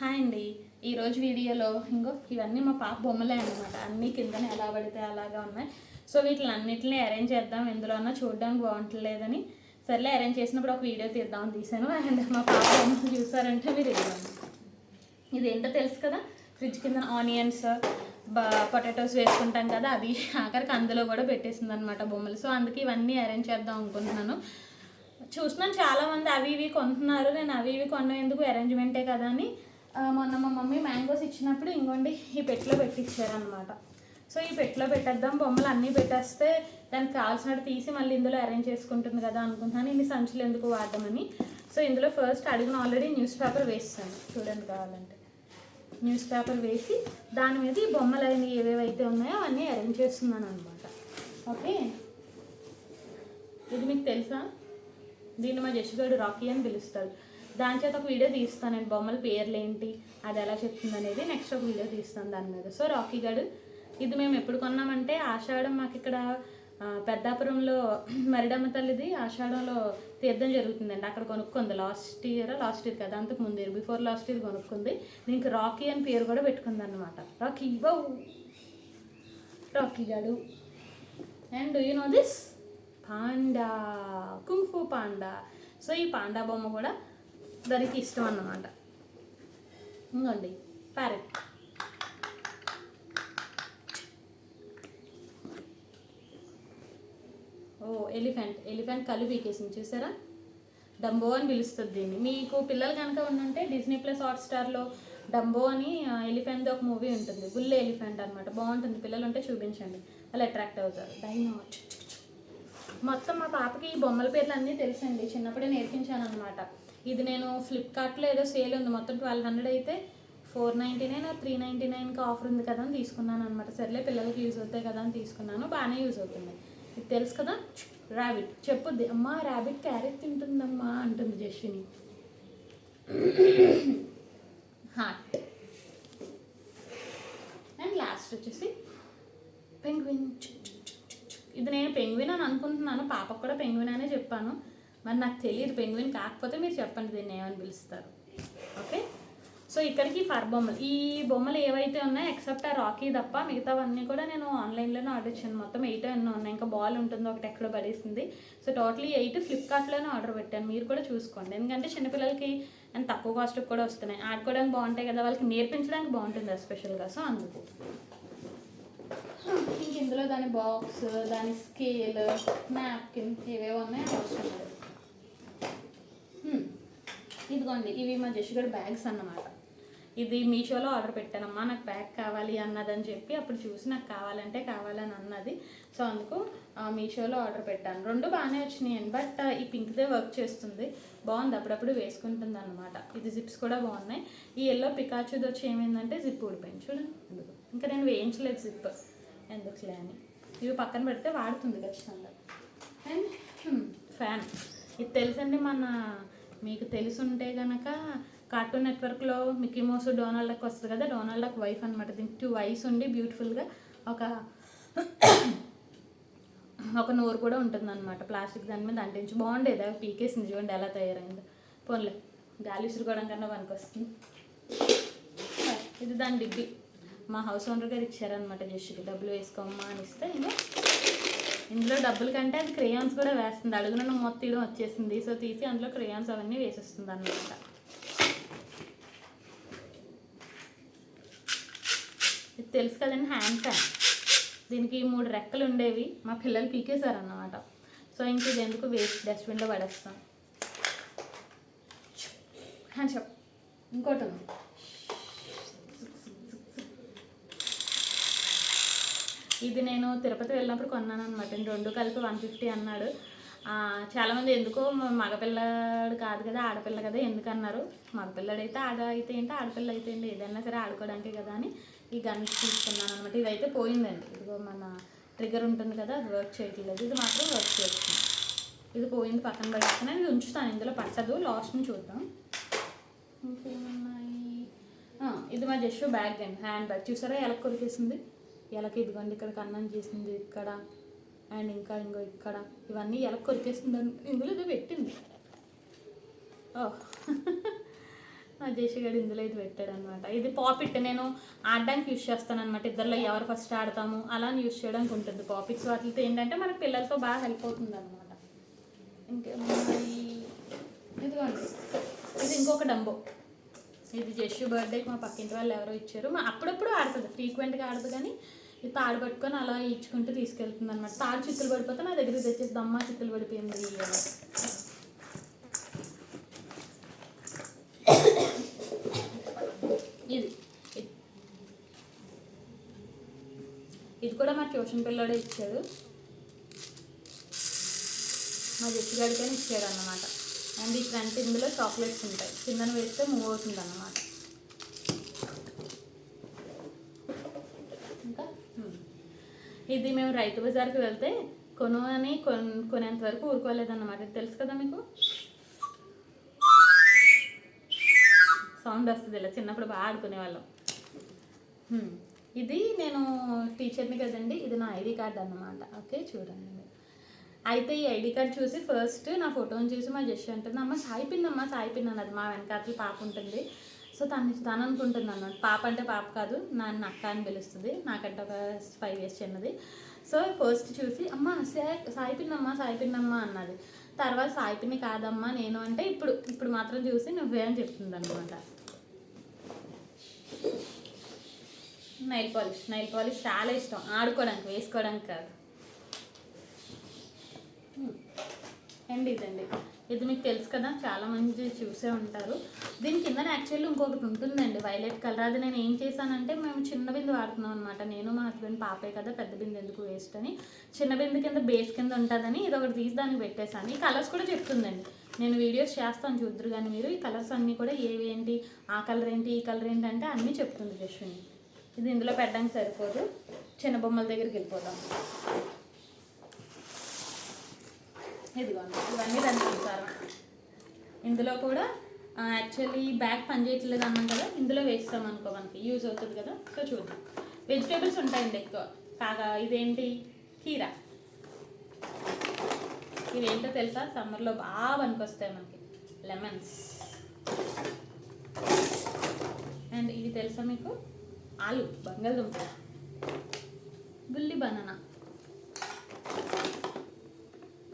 Hi అండి. ఈరోజు వీడియోలో ఇంకో ఇవన్నీ మా పాప బొమ్మలే అనమాట అన్నీ కిందనే ఎలా పడితే అలాగా ఉన్నాయి. సో వీటిని అన్నింటినీ అరేంజ్ చేద్దాం ఎందులోనో చూడడానికి బాగుంటలేదని. సర్లే అరేంజ్ చేసినప్పుడు ఒక వీడియో తీద్దామని తీసాను అండ్ మా పాప బొమ్మలు చూసారంటే మీరు ఇదిగోండి ఇదేంటో తెలుసు కదా? ఫ్రిడ్జ్ కింద ఆనియన్స్ పొటాటోస్ వేసుకుంటాం కదా? అది ఆఖరికి అందులో కూడా పెట్టేసింది అనమాట బొమ్మలు. సో అందుకే ఇవన్నీ అరేంజ్ చేద్దాం అనుకుంటున్నాను. చూస్తున్నాను చాలామంది అవి ఇవి కొంటున్నారు. నేను అవి ఇవి కొన్న ఎందుకు? అరేంజ్మెంటే కదా అని. మొన్న మా మమ్మీ మ్యాంగోస్ ఇచ్చినప్పుడు ఇంకోండి ఈ పెట్టిలో పెట్టించారనమాట సో ఈ పెట్టిలో పెట్టేద్దాం బొమ్మలు అన్నీ పెట్టేస్తే దానికి కావాల్సినట్టు తీసి మళ్ళీ ఇందులో అరేంజ్ చేసుకుంటుంది కదా అనుకుంటున్నాను. ఇన్ని సంచులు ఎందుకు వాడదామని సో ఇందులో ఫస్ట్ అడిగిన ఆల్రెడీ న్యూస్ పేపర్ వేస్తాను. చూడండి కావాలంటే. న్యూస్ పేపర్ వేసి దాని మీద ఈ బొమ్మలు అవి ఏవేవైతే ఉన్నాయో అవన్నీ అరేంజ్ చేస్తున్నాను అనమాట ఓకే? ఇది మీకు తెలుసా? దీన్ని మా జషిగాడు రాకీ అని పిలుస్తాడు దాని చేత ఒక వీడియో తీస్తాను నేను. బొమ్మల పేర్లు ఏంటి అది ఎలా చెప్తుంది అనేది నెక్స్ట్ ఒక వీడియో తీస్తాను దాని మీద. సో రాకీ గడు ఇది మేము ఎప్పుడు కొన్నామంటే ఆషాఢం మాకు ఇక్కడ పెద్దాపురంలో మరిడమ్మ తల్లిది ఆషాఢంలో తీర్థం జరుగుతుందండి. అక్కడ కొనుక్కుంది లాస్ట్ ఇయర్ లాస్ట్ ఇయర్ కదా అంతకు ముందు ఇయర్ బిఫోర్ లాస్ట్ ఇయర్ కొనుక్కుంది. దీనికి రాకీ అని పేరు కూడా పెట్టుకుంది అనమాట రాకీ బౌ రాకీ గడు and you know this panda kung fu panda. So ఈ పాండా బొమ్మ కూడా దానికి ఇష్టం అన్నమాట. ఇంకోండి ప్యారెట్. ఓ ఎలిఫెంట్ ఎలిఫెంట్ కళ్ళు పీకేసింది చూసారా? డంబో అని పిలుస్తుంది దీన్ని. మీకు పిల్లలు కనుక ఉండుంటే డిజ్నీ ప్లస్ హాట్స్టార్లో డంబో అని ఎలిఫెంట్ ఒక మూవీ ఉంటుంది. గుల్ల ఎలిఫెంట్ అనమాట బాగుంటుంది. పిల్లలు ఉంటే చూపించండి. వాళ్ళు అట్రాక్ట్ అవుతారు. డైనో. మొత్తం మా పాపకి ఈ బొమ్మల పేర్లు అన్నీ తెలుసండి. చిన్నప్పుడే నేర్పించాను అనమాట ఇది నేను ఫ్లిప్కార్ట్లో ఏదో సేల్ ఉంది. మొత్తం ట్వెల్వ్ హండ్రెడ్ అయితే four ninety nine three ninety నైన్కి ఆఫర్ ఉంది కదా అని తీసుకున్నాను అనమాట సర్లే పిల్లలకి యూజ్ అవుతాయి కదా అని తీసుకున్నాను. బాగానే యూజ్ అవుతుంది. ఇది తెలుసు కదా? ర్యాబిట్ చెప్పుద్ది. అమ్మా ర్యాబిట్ క్యారెట్ తింటుందమ్మా అంటుంది జస్విని హార్ట్ అండ్ లాస్ట్ వచ్చేసి పెంగ్విన్ ఇది నేను పెంగ్విన్ అని అనుకుంటున్నాను. పాపకు కూడా పెంగ్విన్ అనే చెప్పాను. మరి నాకు తెలియదు పెంగ్విన్ కాకపోతే మీరు చెప్పండి దీన్ని ఏమని పిలుస్తారు. ఓకే సో ఇక్కడికి ఫర్ బొమ్మలు. ఈ బొమ్మలు ఏవైతే ఉన్నాయో ఎక్సెప్ట్ ఆ రాకీ తప్ప మిగతావన్నీ కూడా నేను ఆన్లైన్లోనే ఆర్డర్ ఇచ్చాను. మొత్తం ఎయిట్ ఎన్నో ఉన్నాయి. ఇంకా బాల్ ఉంటుంది ఒకటి ఎక్కడో పడేసింది. సో టోటలీ ఎయిట్ ఫ్లిప్కార్ట్లోనే ఆర్డర్ పెట్టాను. మీరు కూడా చూసుకోండి. ఎందుకంటే చిన్నపిల్లలకి అండ్ తక్కువ కాస్ట్కి కూడా వస్తున్నాయి. ఆడుకోవడానికి బాగుంటాయి కదా వాళ్ళకి నేర్పించడానికి బాగుంటుంది ఎస్పెషల్గా సో అందుకు. ఇంక ఇందులో దాని బాక్స్ దాని స్కేల్ నాప్కిన్ ఇవేవో ఉన్నాయి అవసరం లేదు. ఇదిగోండి ఇవి మా జషుగడ్ బ్యాగ్స్ అన్నమాట. ఇది మీషోలో ఆర్డర్ పెట్టానమ్మా నాకు బ్యాగ్ కావాలి అన్నదని చెప్పి అప్పుడు చూసి నాకు కావాలంటే కావాలని అన్నది. సో అందుకు మీషోలో ఆర్డర్ పెట్టాను. రెండు బాగానే వచ్చినాయండి బట్ ఈ పింక్దే వర్క్ చేస్తుంది. బాగుంది అప్పుడప్పుడు వేసుకుంటుంది అనమాట ఇది జిప్స్ కూడా బాగున్నాయి. ఈ ఎల్లో పికాచుది వచ్చి ఏమైందంటే జిప్ ఊడిపోయింది. చూడండి ఇంకా నేను వేయించలేదు జిప్ ఎందుకులే అని ఇవి పక్కన పెడితే వాడుతుంది ఖచ్చితంగా. And fan. ఇది తెలుసండి మన మీకు తెలుసుంటే కనుక కార్టూన్ నెట్వర్క్లో మిక్కీ మౌస్ డోనాల్డాక్ వస్తుంది కదా? డోనాల్డాక్ వైఫ్ అనమాట దీనికి టూ వైస్ ఉండి బ్యూటిఫుల్గా ఒక ఒక నోరు కూడా ఉంటుంది అనమాట ప్లాస్టిక్ దాని మీద అంటించి బాగుండేది? అవి పీకేసింది చూడండి ఎలా తయారైందో. పోన్లే గాలి విసురుకోవడం కన్నా పనికి వస్తుంది ఇది దాని డిబ్బి. మా హౌస్ ఓనర్ గారు ఇచ్చారనమాట జస్ట్కి డబ్బులు వేసుకోమ్మా అని ఇస్తే నేను ఇందులో డబ్బుల కంటే అది క్రేయాన్స్ కూడా వేస్తుంది. అడుగున మొత్తం తీయడం వచ్చేసింది. సో తీసి అందులో క్రేయాన్స్ అవన్నీ వేసేస్తుంది అనమాట ఇది తెలుసు కదండి హ్యాండ్ ఫ్యాన్. దీనికి మూడు రెక్కలు ఉండేవి. మా పిల్లలు పీకేశారు అన్నమాట సో ఇంక ఇది ఎందుకు వేస్ట్? డస్ట్బిన్లో పడేస్తాం. హ్యాండ్ ఇంకోటి ఉంది. ఇది నేను తిరుపతి వెళ్ళినప్పుడు కొన్నాను అనమాట రెండు కలిపి వన్ ఫిఫ్టీ అన్నాడు. చాలామంది ఎందుకో మగపిల్లడు మగపిల్లాడు కాదు కదా ఆడపిల్ల కదా ఎందుకు అన్నారు మగపిల్లాడు అయితే ఆడ అయితే ఏంటి ఆడపిల్ల అయితే ఏంటి ఏదైనా సరే ఆడుకోవడానికే కదా అని ఈ గన్ తీసుకున్నాను అనమాట ఇదైతే పోయిందండి. ఇదిగో మన ట్రిగర్ ఉంటుంది కదా అది వర్క్ చేయట్లేదు. ఇది మాత్రం వర్క్ చేస్తుంది ఇది పోయింది పక్కన పడేస్తున్నాను ఇది ఉంచుతాను. ఇందులో పట్టదు. లాస్ట్ని చూద్దాం. ఇంకేమున్నాయి? ఇది మా జస్ట్ బ్యాగ్ అండి. Hand bag. చూసారా ఎలా కొరికేసింది? ఎలకి ఇదిగోండి ఇక్కడ కన్నం చేసింది ఇక్కడ అండ్ ఇంకా ఇంకో ఇక్కడ. ఇవన్నీ ఎలా కొరికేస్తుంది ఇందులో ఇది పెట్టింది. ఓ. ఆ జేషిగాడు ఇందులో ఇది పెట్టాడు అనమాట ఇది పాపిట్ నేను ఆడడానికి యూస్ చేస్తాను అనమాట ఇద్దరిలో ఎవరు ఫస్ట్ ఆడతాము అలా యూజ్ చేయడానికి ఉంటుంది పాపిట్స్. వాటితో ఏంటంటే మన పిల్లలతో బాగా హెల్ప్ అవుతుంది అనమాట ఇంకేమున్నాయి ఇదిగోండి. ఇది ఇంకొక డంబో. ఇది జస్సు బర్త్డేకి మా పక్కింటి వాళ్ళు ఎవరో ఇచ్చారు. మా అప్పుడప్పుడు ఆడుతుంది ఫ్రీక్వెంట్గా ఆడదు కానీ ఇది తాడు పట్టుకొని అలా ఇచ్చుకుంటూ తీసుకెళ్తుంది అనమాట తాడు చిత్తులు పడిపోతే నా దగ్గర తెచ్చేసి దమ్మ చిత్తులు పడిపోయింది ఇది. ఇది. కూడా మా ట్యూషన్ పిల్లోడే ఇచ్చాడు. మా జట్టు గారికైనా ఇచ్చాడు అన్నమాట అండ్ ఈ ఫ్రంట్ ఇందులో చాక్లెట్స్ ఉంటాయి. కిందన వేస్తే మూవ్ అవుతుంది అన్నమాట ఇంకా ఇది మేము రైతు బజార్కి వెళ్తే కొను అని కొనేంత వరకు ఊరుకోలేదన్నమాట. తెలుసు కదా మీకు? సౌండ్ వస్తుంది ఇలా చిన్నప్పుడు బాగా ఆడుకునేవాళ్ళం. ఇది నేను టీచర్ని కదండి ఇది నా ఐడి కార్డ్ అన్నమాట. ఓకే చూడండి అయితే ఈ ఐడి కార్డ్ చూసి ఫస్ట్ నా ఫోటోని చూసి మా జస్ట్ అంటుంది అమ్మ సాయి పిన్ సాయి పిన్ అన్నది మా వెనకాతల పాప ఉంటుంది. సో తను తను అనుకుంటుంది అన్నమాట పాప అంటే పాప కాదు నాన్న అక్క అని పిలుస్తుంది నాకంటే ఒక ఫైవ్ ఇయర్స్ చిన్నది. సో ఫస్ట్ చూసి అమ్మ సాయి సాయి పిన్ సాయి అన్నది. తర్వాత సాయి పిన్ని కాదమ్మా నేను అంటే ఇప్పుడు ఇప్పుడు మాత్రం చూసి నువ్వే అని చెప్తుంది అనమాట నైల్ పాలిష్ నైల్ పాలిష్ చాలా ఇష్టం ఆడుకోవడానికి వేసుకోవడానికి కాదు. అండ్ ఇదండి. ఇది మీకు తెలుసు కదా చాలా మంది చూసే ఉంటారు. దీని కింద యాక్చువల్లీ ఇంకొకటి ఉంటుందండి వైలెట్ కలర్ అది నేను ఏం చేశానంటే మేము చిన్న బిందు వాడుతున్నాం అనమాట నేను మా హస్బెండ్ పాపే కదా పెద్ద బిందు ఎందుకు వేస్ట్ అని. చిన్న బిందు కింద బేస్ కింద ఉంటుందని ఇది ఒకటి తీసి దానికి పెట్టేశాను. ఈ కలర్స్ కూడా చెప్తుందండి. నేను వీడియోస్ చేస్తాను చూద్దరు కానీ మీరు. ఈ కలర్స్ అన్నీ కూడా ఏవి ఏంటి ఆ కలర్ ఏంటి ఈ కలర్ ఏంటి అంటే అన్నీ చెప్తుంది జస్విని ఇది ఇందులో పెట్టడానికి సరిపోదు. చిన్న బొమ్మల దగ్గరికి వెళ్ళిపోతాం ఇదిగోండి ఇవన్నీ దానికి ఇందులో కూడా యాక్చువల్లీ బ్యాగ్ పనిచేయట్లేదు అన్నాం కదా ఇందులో వేస్తాం అనుకో మనకి యూజ్ అవుతుంది కదా సో చూద్దాం. వెజిటేబుల్స్ ఉంటాయండి ఎక్కువ. కాగా ఇదేంటి? కీర. ఇవేంటో తెలుసా? సమ్మర్లో బాగా పనికొస్తాయి మనకి. లెమన్స్ అండ్ ఇవి తెలుసా మీకు? ఆలు బంగాళదుంప. బుల్లి బనానా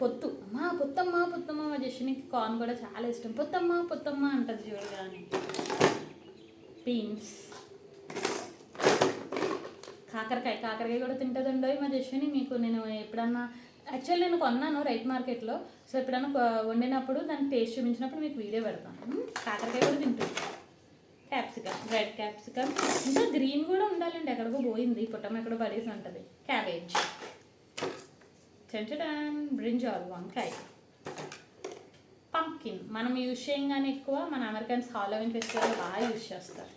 పొత్తు అమ్మా పొత్తమ్మ పొత్తమ్మ మా కార్న్ కూడా చాలా ఇష్టం. పొత్తమ్మ పొత్తమ్మ అంటది చూడగానే బీన్స్. కాకరకాయ కాకరకాయ కూడా తింటుందండో మా జస్విని మీకు నేను ఎప్పుడన్నా యాక్చువల్ నేను కొన్నాను రైట్ మార్కెట్లో. సో ఎప్పుడన్నా వండినప్పుడు దానికి టేస్ట్ చూపించినప్పుడు మీకు వీడియో పెడతాను. కాకరకాయ కూడా తింటుంది. క్యాప్సికమ్ రెడ్ క్యాప్సికమ్ ఇంకా గ్రీన్ కూడా ఉండాలండి. ఎక్కడికో పోయింది. పుట్టం ఎక్కడో పడేసి ఉంటుంది. క్యాబేజ్ చెంచడాన్ బ్రింజాల్ వంకాయ. పంకిన్ మనం యూజ్ చేయంగానే ఎక్కువ మన అమెరికన్స్ హాలోవిన్ ఫెస్టివల్ బాగా యూజ్ చేస్తారు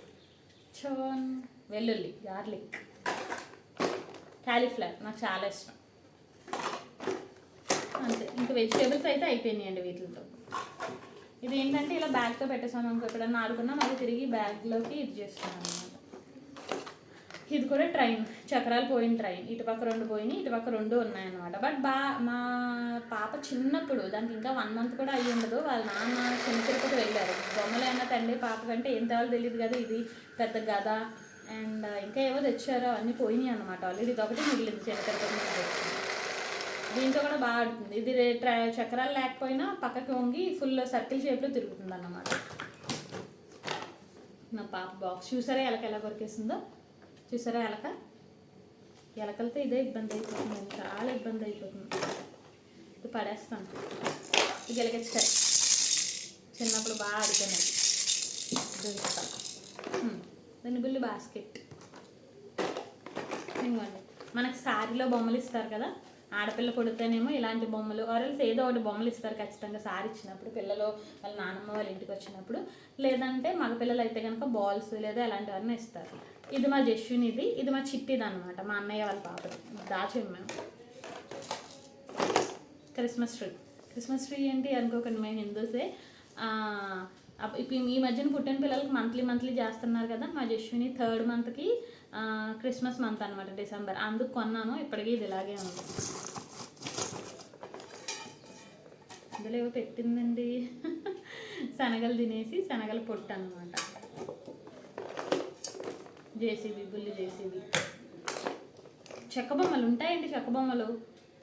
చోన్ వెల్లుల్లి గార్లిక్ క్యాలీఫ్లవర్ నాకు చాలా ఇష్టం. అంతే ఇంకా వెజిటేబుల్స్ అయితే అయిపోయినాయండి వీటితో ఇది ఏంటంటే ఇలా బ్యాగ్తో పెట్టేసాను అనుకో ఎప్పుడన్నా ఆడుకున్నా మళ్ళీ తిరిగి బ్యాగ్లోకి ఇది చేస్తున్నాను. ఇది కూడా ట్రైన్ చక్రాలు పోయిన ట్రైన్. ఇటుపక్క రెండు పోయినాయి ఇటుపక్క రెండు ఉన్నాయన్నమాట. బట్ బా మా పాప చిన్నప్పుడు దానికి ఇంకా వన్ మంత్ కూడా అయ్యి ఉండదు వాళ్ళ నాన్న చిన్న తిరుపతి వెళ్ళారు. బొమ్మలైనా తండ్రి పాప కంటే ఏం తేవాలో తెలియదు కదా ఇది పెద్ద గద. అండ్ ఇంకా ఏవో తెచ్చారో అన్నీ పోయినాయి అనమాట ఆల్రెడీ ఇది ఒకటి మిగిలింది చిన్న తిరుపతి దీంతో కూడా బాగా ఆడుతుంది. ఇది ట్రా చక్రాలు లేకపోయినా పక్కకి వంగి ఫుల్ సర్కిల్ షేప్లో తిరుగుతుంది అన్నమాట నా పాప బాక్స్ చూసారా ఎలా ఎలా కొరికేసిందో? చూసారా ఎలక? ఎలకలతో ఇదే ఇబ్బంది అయిపోతుంది చాలా ఇబ్బంది అయిపోతుంది. ఇది పడేస్తాను. ఇది ఎలకెచ్చుకాయ చిన్నప్పుడు బాగా ఆడుకునేది దొరుకుతా దాని బుల్లి బాస్కెట్. ఇవ్వండి మనకు సారీలో బొమ్మలు ఇస్తారు కదా? ఆడపిల్ల పుడితేనేమో ఇలాంటి బొమ్మలు. ఆర్ఎల్స్ ఏదో ఒకటి బొమ్మలు ఇస్తారు ఖచ్చితంగా సారీ ఇచ్చినప్పుడు. పిల్లలు వాళ్ళ నాన్నమ్మ వాళ్ళ ఇంటికి వచ్చినప్పుడు. లేదంటే మగపిల్లలు అయితే కనుక బాల్స్ లేదా ఇలాంటివన్నీ ఇస్తారు. ఇది మా జస్వినిది ఇది మా చిట్టిది అనమాట మా అన్నయ్య వాళ్ళ పాపది. దాచాం మేము. Christmas tree. క్రిస్మస్ ట్రీ ఏంటి? అనుకోకండి మేము హిందూసే. అప్- ఇప్పుడు ఈ మధ్యన పుట్టిన పిల్లలకి మంత్లీ మంత్లీ చేస్తున్నారు కదా మా జస్విని థర్డ్ మంత్కి క్రిస్మస్ మంత్ అనమాట డిసెంబర్. అందుకు కొన్నాను ఇప్పటికీ ఇది ఇలాగే ఉంది. ఇందులో ఏవో పెట్టిందండి. శనగలు తినేసి శనగలు పొట్టు అనమాట జేసీబీ బుల్లి జేసీబీ చెక్క బొమ్మలు ఉంటాయండి చెక్క బొమ్మలు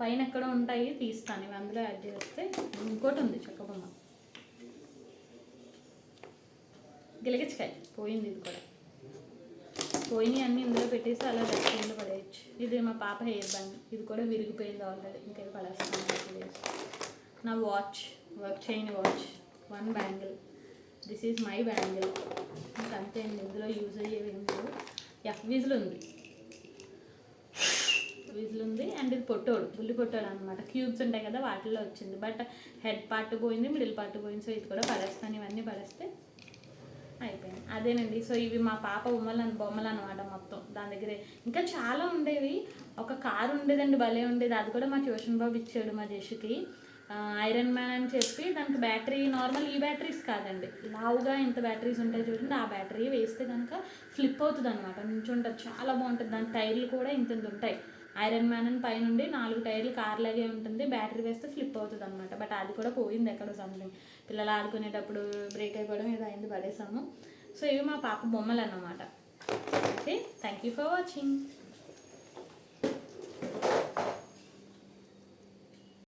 పైన ఎక్కడ ఉంటాయి తీస్తాను. ఇవి అందులో యాడ్ చేస్తే ఇంకోటి ఉంది చెక్క బొమ్మ గిలగిచ్చకాయ పోయింది ఇది కూడా. పోయినవి అన్నీ ఇందులో పెట్టేసి అలా డస్ట్బిన్లో పడేయచ్చు. ఇది మా పాప హెయిర్ బ్యాండ్ ఇది కూడా విరిగిపోయింది ఆల్రెడీ ఇంకేది పడేస్తాను నా వాచ్ వర్క్ చేయని watch one bangle this is my bangle ఇంకా అంతే అండి ఇందులో యూజ్ అయ్యేవి ఏం ఎఫ్ విజిల్ ఉంది. విజిల్ ఉంది అండ్ ఇది పొట్టోడు బుల్లి పొట్టోడు అనమాట క్యూబ్స్ ఉంటాయి కదా వాటిల్లో వచ్చింది. బట్ హెడ్ పార్ట్ పోయింది మిడిల్ పార్ట్ పోయింది సో ఇది కూడా పడేస్తాను. ఇవన్నీ పడేస్తే అయిపోయింది. అదేనండి సో ఇవి మా పాప బొమ్మలు బొమ్మలు అనమాట మొత్తం. దాని దగ్గరే. ఇంకా చాలా ఉండేవి. ఒక కారు ఉండేదండి భలే ఉండేది. అది కూడా మా ట్యూషన్ బాబు ఇచ్చాడు మా జేషుకి. ఐరన్ మ్యాన్ అని చెప్పి దానికి బ్యాటరీ నార్మల్ ఈ బ్యాటరీస్ కాదండి. లావుగా ఇంత బ్యాటరీస్ ఉంటాయి చూడండి ఆ బ్యాటరీ వేస్తే కనుక ఫ్లిప్ అవుతుంది అనమాట నుంచుంటుంది చాలా బాగుంటుంది. దాని టైర్లు కూడా ఇంత ఉంటాయి. ఐరన్ మ్యాన్ అని పైనుండి నాలుగు టైర్లు కార్ లాగే ఉంటుంది. బ్యాటరీ వేస్తే ఫ్లిప్ అవుతుంది అనమాట బట్ అది కూడా పోయింది ఎక్కడో సంథింగ్ పిల్లలు ఆడుకునేటప్పుడు బ్రేక్ అయిపోవడం ఏదో అయింది పడేసాము. సో ఇవి మా పాప బొమ్మలు అన్నమాట okay thank you for watching